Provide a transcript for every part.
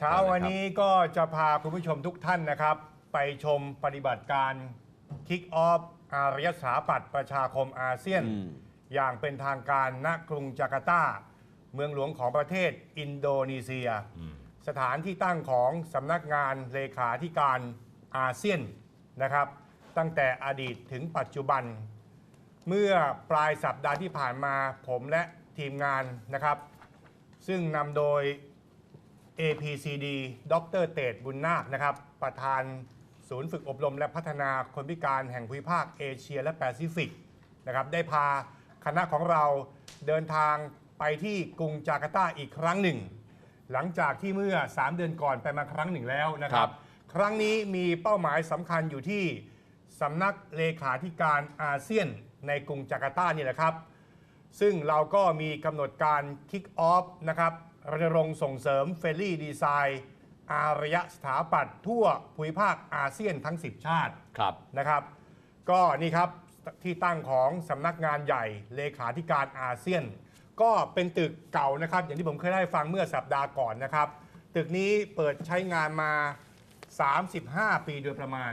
เช้าวันนี้ก็จะพาคุณผู้ชมทุกท่านนะครับ ไปชมปฏิบัติการ Kick Off อารยสถาปัตย์ประชาคมอาเซียนอืมอย่างเป็นทางการณกรุงจาการ์ตา เมืองหลวงของประเทศอินโดนีเซีย สถานที่ตั้งของสำนักงานเลขาธิการอาเซียนนะครับ ตั้งแต่อดีตถึงปัจจุบัน เมื่อปลายสัปดาห์ที่ผ่านมาผมและทีมงานนะครับ ซึ่งนำโดย APCD ดรเตดบุญนาคนะครับ ประธานศูนย์ฝึกอบรมและพัฒนาคนพิการแห่งภูมิภาคเอเชียและแปซิฟิกนะครับได้พาคณะของเราเดินทางไปที่กรุงจาการ์ตาอีกครั้งหนึ่ง หลังจากที่เมื่อ 3 เดือนก่อนไปมาครั้งหนึ่งแล้วนะครัครับบครั้งนี้มีเป้าหมายสำคัญอยู่ที่สำนักเลขาธิการอาเซียนในกรุงจาการ์ตานี่แหละครับ ซึ่งเราก็มีกำหนดการ Kick Off นะครับ รณรงค์ส่งเสริมเฟร n ลี่ดีไซน์อารยสถาปัตย์ทั่วภูมิภาคอาเซียนทั้ง 10 ชาติครับนะครับ ก็นี่ครับที่ตั้งของสำนักงานใหญ่เลขาธิการอาเซียน ก็เป็นตึกเก่านะครับ อย่างที่ผมเคยได้ฟังเมื่อสัปดาห์ก่อนนะครับ ตึกนี้เปิดใช้งานมา 35 ปีโดยประมาณ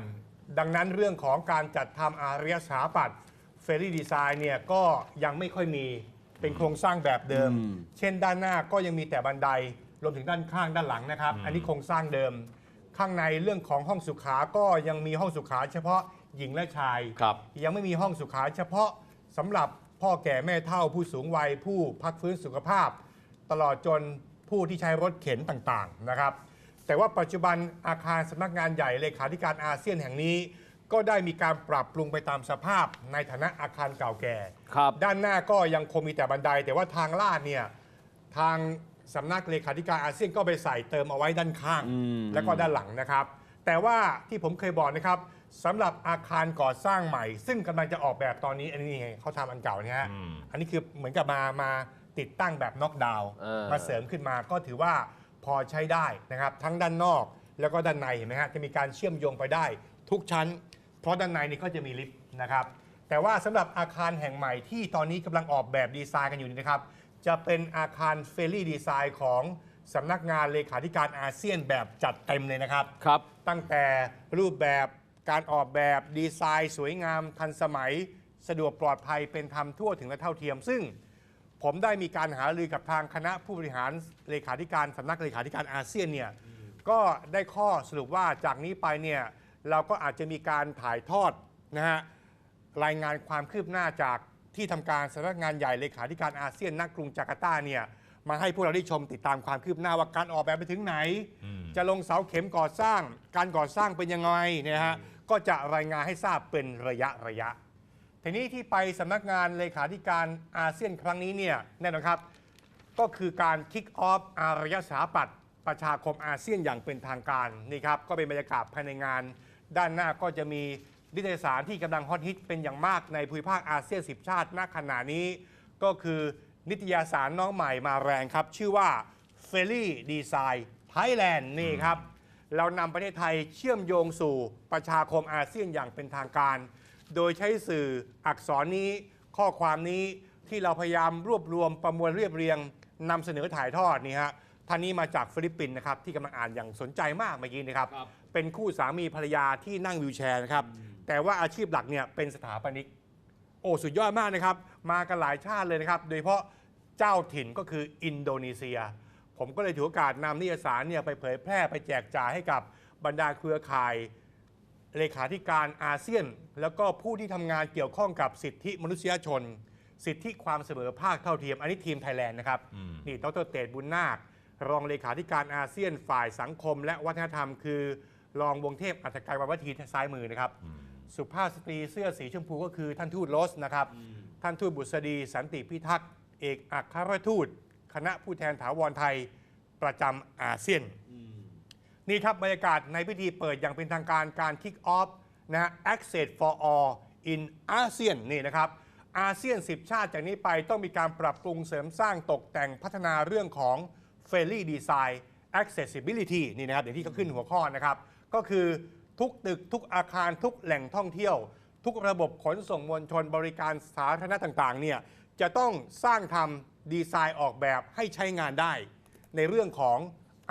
ดังนั้นเรื่องของการจัดทำอารยสถาปัตย์เฟร n ลี่ดีไซน์เนี่ยก็ยังไม่ค่อยมี เป็นโครงสร้างแบบเดิมอืมเช่นด้านหน้าก็ยังมีแต่บันไดรวมถึงด้านข้างด้านหลังนะครับ อันนี้โครงสร้างเดิม ข้างในเรื่องของห้องสุขา ก็ยังมีห้องสุขา เฉพาะหญิงและชาย ครับยังไม่มีห้องสุขา เฉพาะสำหรับพ่อแก่แม่เฒ่าผู้สูงวัย ผู้พักฟื้นสุขภาพ ตลอดจนผู้ที่ใช้รถเข็นต่างๆนะครับ แต่ว่าปัจจุบันอาคารสำนักงานใหญ่เลขาธิการอาเซียนแห่งนี้ ก็ได้มีการปรับปรุงไปตามสภาพในฐานะอาคารเก่าแก่ ครับ ด้านหน้าก็ยังคงมีแต่บันได แต่ว่าทางลาดเนี่ยทางสำนักเลขาธิการอาเซียนก็ไปใส่เติมเอาไว้ด้านข้าง อืม แล้วก็ด้านหลังนะครับ แต่ว่าที่ผมเคยบอกนะครับสำหรับอาคารก่อสร้างใหม่ ซึ่งกำลังจะออกแบบตอนนี้อันนี้ไงเขาทำอันเก่าเนี่ยฮะอืม อันนี้คือเหมือนกับมามาติดตั้งแบบน็อกดาวน์เออ มาเสริมขึ้นมาก็ถือว่าพอใช้ได้นะครับ ทั้งด้านนอกแล้วก็ด้านในเห็นไหมฮะจะมีการเชื่อมโยงไปได้ ทุกชั้น เพราะด้านในนี่ก็จะมีลิฟต์นะครับ แต่ว่าสำหรับอาคารแห่งใหม่ที่ตอนนี้กำลังออกแบบดีไซน์กันอยู่นี่นะครับ จะเป็นอาคารเฟร n ลี่ดีไซน์ของสำนักงานเลขาธิการอาเซียนแบบจัดเต็มเลยนะครับ ครับ ตั้งแต่รูปแบบการออกแบบดีไซน์สวยงามทันสมัย สะดวกปลอดภัยเป็นธรรมทั่วถึงและเท่าเทียม ซึ่งผมได้มีการหารือกับทางคณะผู้บริหารเลขาธิการสำนักเลขาธิการอาเซียนเนี่ยก็ได้ข้อสรุปว่าจากนี้ไปเนี่ย เราก็อาจจะมีการถ่ายทอดนะฮะรายงานความคืบหน้าจากที่ทำการสำนักงานใหญ่เลขาธิการอาเซียนณกรุงจาการ์ตาเนี่ยมาให้พวกเราได้ชมติดตามความคืบหน้าว่าการออกแบบไปถึงไหน จะลงเสาเข็มก่อสร้าง การก่อสร้างเป็นยังไงเนี่ยฮะก็จะรายงานให้ทราบเป็นระยะระยะทีนี้ที่ไปสำนักงานเลขาธิการอาเซียนครั้งนี้เนี่ยแน่นอนครับ ก็คือการ Kick Off อารยสถาปัตย์ประชาคมอาเซียนอย่างเป็นทางการนี่ครับก็เป็นบรรยากาศภายในงาน ด้านหน้าก็จะมีนิตยสารที่กำลังฮอตฮิตเป็นอย่างมากในภูมิภาคอาเซียน 10 ชาติณขณะนี้ ก็คือนิตยสารน้องใหม่มาแรงครับ ชื่อว่า f e r r y Design Thailand นี่ครับ เรานำประเทศไทยเชื่อมโยงสู่ประชาคมอาเซียนอย่างเป็นทางการ โดยใช้สื่ออักษรนี้ข้อความนี้ที่เราพยายามรวบรวมประมวลเรียบเรียงนำเสนอถ่ายทอดนี่ฮะท่านนี้มาจากฟิลิปปินส์นะครับที่กำลังอ่านอย่างสนใจมากเมื่อกี้นะครับครับ เป็นคู่สามีภรรยาที่นั่งวิวแชร์นะครับ แต่ว่าอาชีพหลักเนี่ยเป็นสถาปนิก โอ้สุดยอดมากนะครับ มากันหลายชาติเลยนะครับ โดยเฉพาะเจ้าถิ่นก็คืออินโดนีเซีย ผมก็เลยถือโอกาสนำนิยสารเนี่ยไปเผยแพร่ไปแจกจ่ายให้กับบรรดาเครือข่ายเลขาธิการอาเซียน แล้วก็ผู้ที่ทำงานเกี่ยวข้องกับสิทธิมนุษยชน สิทธิความเสมอภาคเท่าเทียมอันนี้ทีมไทยแลนด์นะครับนี่ดรเตดบุญนาครองเลขาธิการอาเซียนฝ่ายสังคม และวัฒนธรรมคือ รองวงเทพอัฐกายวัฒทีซ้ายมือนะครับ สุภาพสตรีเสื้อสีชมพูก็คือท่านทูตโรสนะครับ ท่านทูตบุษดีสันติพิทักษ์เอกอัครทูต คณะผู้แทนถาวรไทยประจำอาเซียน นี่ครับบรรยากาศในพิธีเปิดอย่างเป็นทางการการ Kick Off นะฮะ Access for All in ASEAN นี่นะครับอาเซียน 10 ชาติจากนี้ไปต้องมีการปรับปรุงเสริมสร้างตกแต่งพัฒนาเรื่องของ f a i r l y Design Accessibility นี่นะครับอย่างที่เขาขึ้นหัวข้อนะครับ ก็คือทุกตึกทุกอาคารทุกแหล่งท่องเที่ยว ทุกระบบขนส่งมวลชนบริการสาธารณะต่างๆเนี่ยจะต้องสร้างทำดีไซน์ออกแบบให้ใช้งานได้ ในเรื่องของ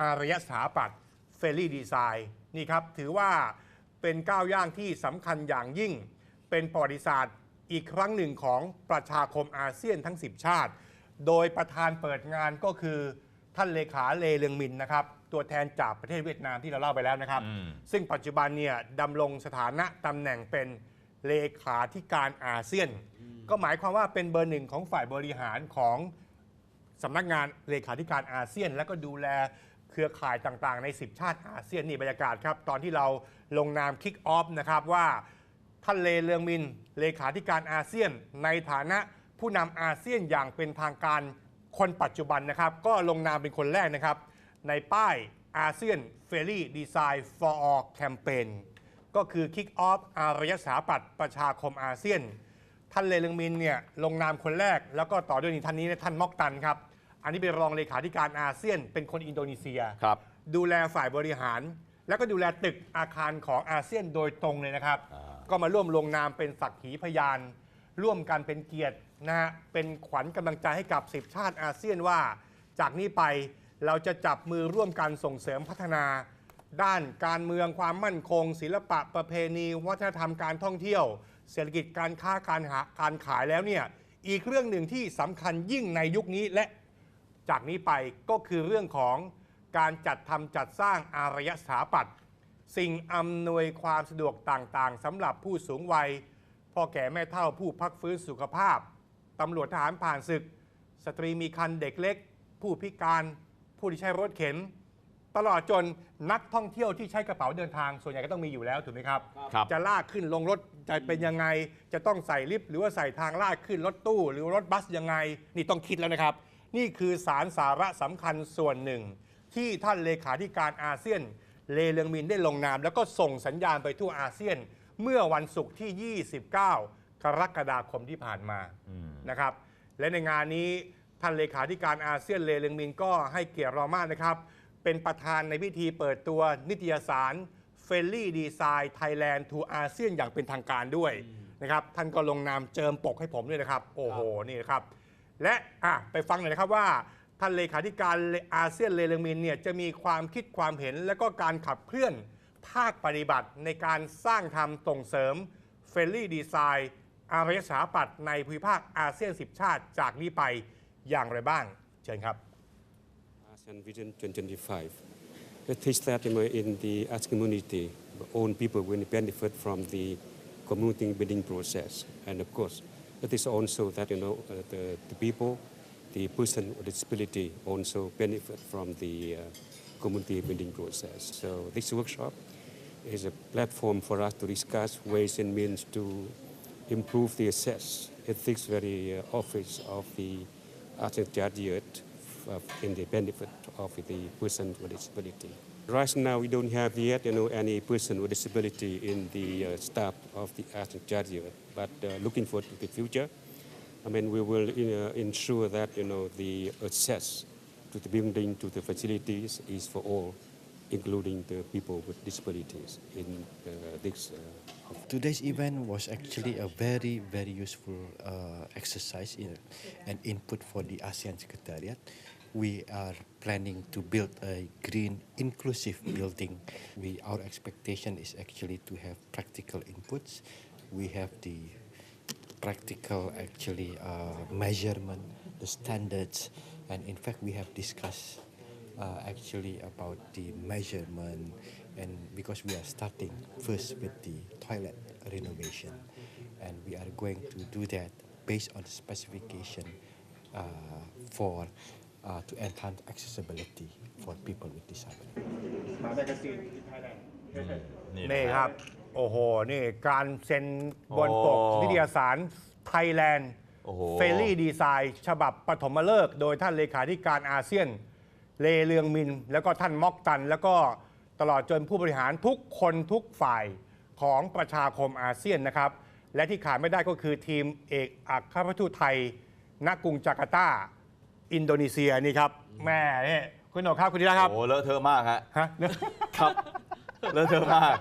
อารยสถาปัตย์เฟรลี่ดีไซน์นี่ครับถือว่าเป็นก้าวย่างที่สำคัญอย่างยิ่ง เป็นประวัติศาสตร์อีกครั้งหนึ่งของประชาคมอาเซียนทั้ง 10 ชาติ โดยประธานเปิดงานก็คือท่านเลขาเลเลืองมินนะครับ ตัวแทนจากประเทศเวียดนามที่เราเล่าไปแล้วนะครับ อืม ซึ่งปัจจุบันเนี่ยดำรงสถานะตำแหน่งเป็นเลขาธิการอาเซียน ก็หมายความว่าเป็นเบอร์หนึ่งของฝ่ายบริหารของสำนักงานเลขาธิการอาเซียน แล้วก็ดูแลเครือข่ายต่างๆ ใน 10 ชาติอาเซียนนี่บรรยากาศครับ ตอนที่เราลงนามคิกออฟนะครับว่า ท่านเลเลืองมิน เลขาธิการอาเซียน ในฐานะผู้นำอาเซียนอย่างเป็นทางการคนปัจจุบันนะครับ ก็ลงนามเป็นคนแรกนะครับ ในป้ายอาเซียนเฟร y ี d ดีไซน์ for all campaign ก็คือ Kick Off อารยสถาปัตย์ประชาคมอาเซียน ท่านเลลึงมินเนี่ยลงนามคนแรก แล้วก็ต่อด้วยนี่ท่านนี้เนี่ยท่านมอกตันครับ อันนี้เป็นรองเลขาธิการอาเซียน เป็นคนอินโดนีเซีย ครับ ดูแลฝ่ายบริหาร แล้วก็ดูแลตึกอาคารของอาเซียนโดยตรงเลยนะครับ อ่า ก็มาร่วมลงนามเป็นสักขีพยาน ร่วมกันเป็นเกียรตินะฮะเป็นขวัญกำลังใจให้กับ 10 ชาติอาเซียนว่า จากนี้ไป เราจะจับมือร่วมกันส่งเสริมพัฒนา ด้านการเมืองความมั่นคง ศิลปะประเพณี วัฒนธรรมการท่องเที่ยว เศรษฐกิจการค้าการหาการขายแล้วเนี่ยอีกเรื่องหนึ่งที่สำคัญยิ่งในยุคนี้และจากนี้ไปก็คือเรื่องของการจัดทำจัดสร้างอารยสถาปัตย์สิ่งอำนวยความสะดวกต่างๆสำหรับผู้สูงวัยพ่อแก่แม่เฒ่าผู้พักฟื้นสุขภาพตำรวจทหารผ่านศึก สตรีมีคันเด็กเล็ก ผู้พิการ ผู้ที่ใช้รถเข็น ตลอดจนนักท่องเที่ยวที่ใช้กระเป๋าเดินทาง ส่วนใหญ่ก็ต้องมีอยู่แล้วถูกไหมครับ ครับ จะลากขึ้นลงรถจะเป็นยังไง จะต้องใส่ลิฟต์หรือว่าใส่ทางลากขึ้นรถตู้ หรือรถบัสยังไง นี่ต้องคิดแล้วนะครับ นี่คือสารสาระสำคัญส่วนหนึ่ง ที่ท่านเลขาธิการอาเซียน เลเลืองมินได้ลงนาม แล้วก็ส่งสัญญาณไปทั่วอาเซียน เมื่อวันศุกร์ที่ 29 กรกฎาคมที่ผ่านมาอืมนะครับและในงานนี้ ท่านเลขาธิการอาเซียนเลเลงมินก็ให้เกียรติเรามากนะครับ เป็นประธานในพิธีเปิดตัวนิตยสาร f r i e n d l y Design Thailand to ASEAN อย่างเป็นทางการด้วยนะครับท่านก็ลงนามเจิมปกให้ผมด้วยนะครับ โอ้โหนี่นะครับ และอะไปฟังหน่อยนะครับว่าท่านเลขาธิการอาเซียนเลเลงมินเนี่ยจะมีความคิดความเห็นและก็การขับเคลื่อนภาคปฏิบัติในการสร้างทำส่งเสริม f r i e n d l y Design อารยสถาปัตย์ในภูมิภาคอาเซียน 10 ชาติจากนี้ไป อย่างไรบ้าง เชิญครับ ASEAN Vision 2025. It is that you know, in the ASEAN community, all people will benefit from the community building process. And of course, it is also that you know, uh, the, the people, the person with disability also benefit from the uh, community building process. So this workshop is a platform for us to discuss ways and means to improve the access ethics very uh, office of the ASEAN graduate uh, in the benefit of the person with disability. Right now, we don't have yet, you know, any person with disability in the uh, staff of the ASEAN graduate. But uh, looking forward to the future, I mean, we will uh, ensure that, you know, the access to the building, to the facilities is for all, including the people with disabilities in uh, this uh, Today's event was actually a very, very useful uh, exercise in, and input for the ASEAN Secretariat. We are planning to build a green, inclusive building. We, our expectation is actually to have practical inputs. We have the practical actually uh, measurement, the standards, and in fact we have discussed uh, actually about the measurement, and because we are starting first with the toilet renovation, and we are going to do that based on the specification uh, for uh, to enhance accessibility for people with disability. นี่ครับ โอ้โห นี่การเซ็นบนปก โอ้ นิตยสารไทยแลนด์ โอ้โห เฟรลี่ดีไซน์ฉบับปฐมฤกษ์โดยท่านเลขาธิการอาเซียน เลเลืองมิน แล้วก็ท่านม็อกตัน แล้วก็ตลอดจนผู้บริหารทุกคนทุกฝ่ายของประชาคมอาเซียนนะครับ และที่ขาดไม่ได้ก็คือทีมเอกอัครราชทูตไทยณกรุงจาการ์ตา อินโดนีเซียนี่ครับแม่เนี่ยคุณหนกครับคุณธีระครับโอ้เลอะเทอะมากฮะ ฮะ ครับ เลอะเทอะมาก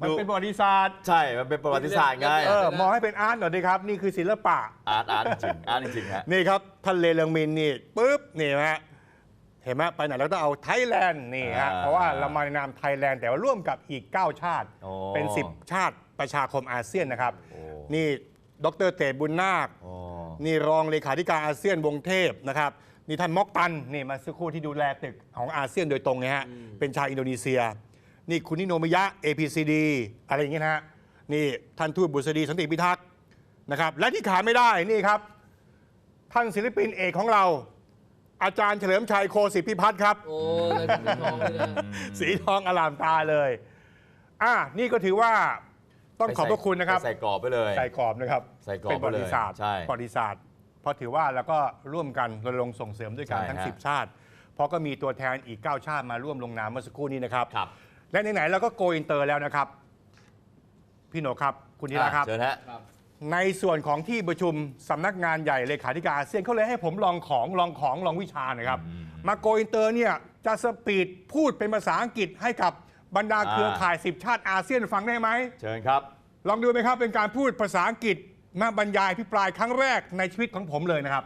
มันดูเป็นประวัติศาสตร์ใช่ มันเป็นประวัติศาสตร์ไงเออมองให้เป็นอาร์ตหน่อยดีครับ นี่คือศิลปะ อาร์ตอาร์ตจริงอาร์ตจริงฮะนี่ครับท่านเลเลืองมินนี่ปุ๊บนี่นะฮะเห็นห็นไหมไปไหนเราต้องเอาไทยแลนด์นี่ฮะอ่าเพราะว่าเรามาในนามไทยแลนด์แต่ว่าร่วมกับอีก 9 ชาติโอ้เป็น 10 ชาติประชาคมอาเซียนนะครับโอ้นี่ดรเตบุญนาคอ๋อนี่รองเลขาธิการอาเซียนวงเทพนะครับนี่ท่านมอกตันนี่มาสักครู่ที่ดูแลตึกของอาเซียนโดยตรงเนี่ยฮะเป็นชาวอินโดนีเซีย นี่คุณนิโนมิยะ APCD อะไรอย่างเงี้ยนะฮะนี่ท่านทูตบุษดีสันติพิทักษ์นะครับและที่ขาดไม่ได้นี่ครับ ท่านศิลปินเอกของเรา อาจารย์เฉลิมชัยโคสิทธิพิพัฒน์ครับ โอ้ยเป็นทองเลยนะสีทองอลามตาเลย อะนี่ก็ถือว่าต้องขอบพระคุณนะครับไปใส่กรอบไปเลย ใส่กรอบนะครับใส่กรอบเป็นประวัติศาสตร์ไปเลยใช่ประวัติศาสตร์เพราะถือว่าแล้วก็ร่วมกันรณรงค์ส่งเสริมด้วยกันใช่ทั้ง ฮะ 10 ชาติ เพราะก็มีตัวแทนอีก 9 ชาติมาร่วมลงนามเมื่อสักครู่นี้นะครับ ครับ และไหนๆเราก็โกอินเตอร์แล้วนะครับ พี่โหนกครับ คุณธีระครับ เชิญฮะในส่วนของที่ประชุมสำนักงานใหญ่เลขาธิการอาเซียนเขาเลยให้ผมลองของลองของลองวิชาหนะครับ มาโกอินเตอร์เนี่ยจะสปีดพูดเป็นภาษาอังกฤษให้กับบรรดาเครือข่าย10ชาติอาเซียนฟังได้ไหม เชิญครับ ลองดูไหมครับเป็นการพูดภาษาอังกฤษมาบรรยายพิปรายครั้งแรกในชีวิตของผมเลยนะครับ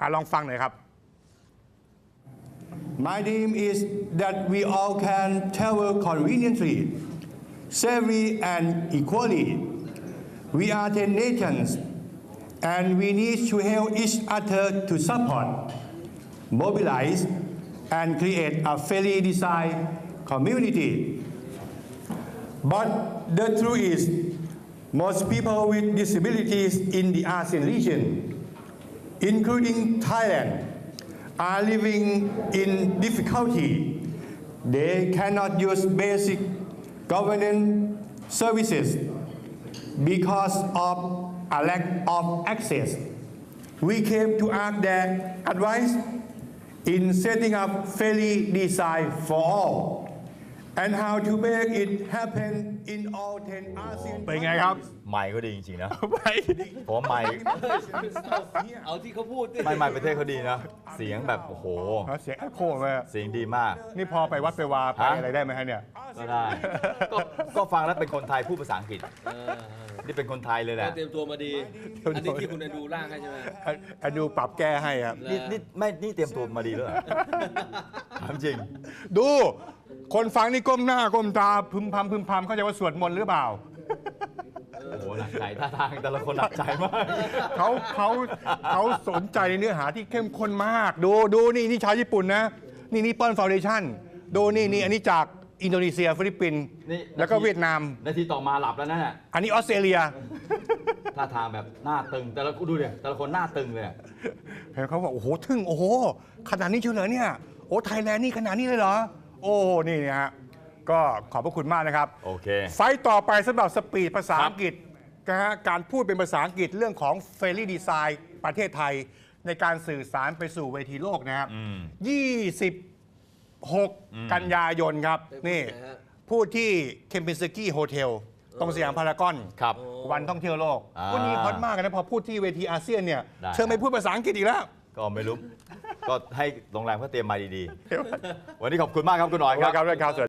อะลองฟังหน่อยครับ My dream is that we all can travel conveniently, safely, and equally. We are 10 nations, and we need to help each other to support, mobilize, and create a fairly designed community. But the truth is, most people with disabilities in the ASEAN region, including Thailand, are living in difficulty. They cannot use basic governance services because of a lack of access. We came to ask their advice in setting up fairly design for all and how to make it happen in all 10 ASEAN เป็นไงครับ ไมค์ก็ดีจริงๆนะไปผมว่าไมค์เอาที่เขาพูดดิไม่ไมค์ประเทศเขาดีนะ เสียงแบบโอ้โห เสียงแอคโคมาเสียงดีมาก นี่พอไปวัดไปวาไปฮะอะไรได้ไหมฮะเนี่ย ก็ได้ก็ก็ฟังแล้วเป็นคนไทยพูดภาษาอังกฤษเออนี่เป็นคนไทยเลยแหก็ละเตรียมตัวมาดี อันนี้ที่คุณอดูร่างให้ใช่ไหมอะอะดูปรับแก้ให้ครับนี่นี่ไม่ นี่เตรียมตัวมาดีแล้วเหรอถามจริง ดู คนฟังนี่ก้มหน้าก้มตาพึมพำพึมพำเข้าใจว่าสวดมนต์หรือเปล่า โอ้โหหนักใจท่าทางแต่ละคนหนักใจมาก เขาเขาเขาสนใจในเนื้อหาที่เข้มข้นมาก ดูดูนี่นี่ชาวญี่ปุ่นนะ นี่นี่เปิ้ลฟาวเดชั่นดูนี่นี่อันนี้จากอินโดนีเซียฟิลิปปินส์นี่ แล้วก็เวียดนาม นาทีต่อมาหลับแล้วนั่นน่ะอันนี้ออสเตรเลีย ท่าทางแบบหน้าตึง แต่ละดูดิแต่ละคนหน้าตึงเลยอะเห็นเขาบอกโอ้โหทึ่งโอ้โหขนาดนี้เชียวเหรอเนี่ยโอ้ไทยแลนด์นี่ขนาดนี้เลยเหรอ โอ้นี่เนี่ยฮะก็ขอบพระคุณมากนะครับ โอเค ไฟต์ต่อไปสำหรับสปีดภาษาครับอังกฤษนะฮะการพูดเป็นภาษาอังกฤษเรื่องของเฟร y ดีไซน์ประเทศไทย ในการสื่อสารไปสู่เวทีโลกนะครับ26 กันยายนครับ นี่ไหนฮะพูดที่เคมปินสกี้โฮเทลตรงสยามพารากอนครับวันท่องเที่ยวโลกอ่าวันนี้ฮอตมากนะพอพูดที่เวทีอาเซียนเนี่ยได้เชิญไปพูดภาษาอังกฤษอีกแล้ว ก็ไม่รู้ ก็ให้โรงแรมเขาเตรียมมาดีๆ วันนี้ขอบคุณมากครับคุณหน่อยคครัรับบครับ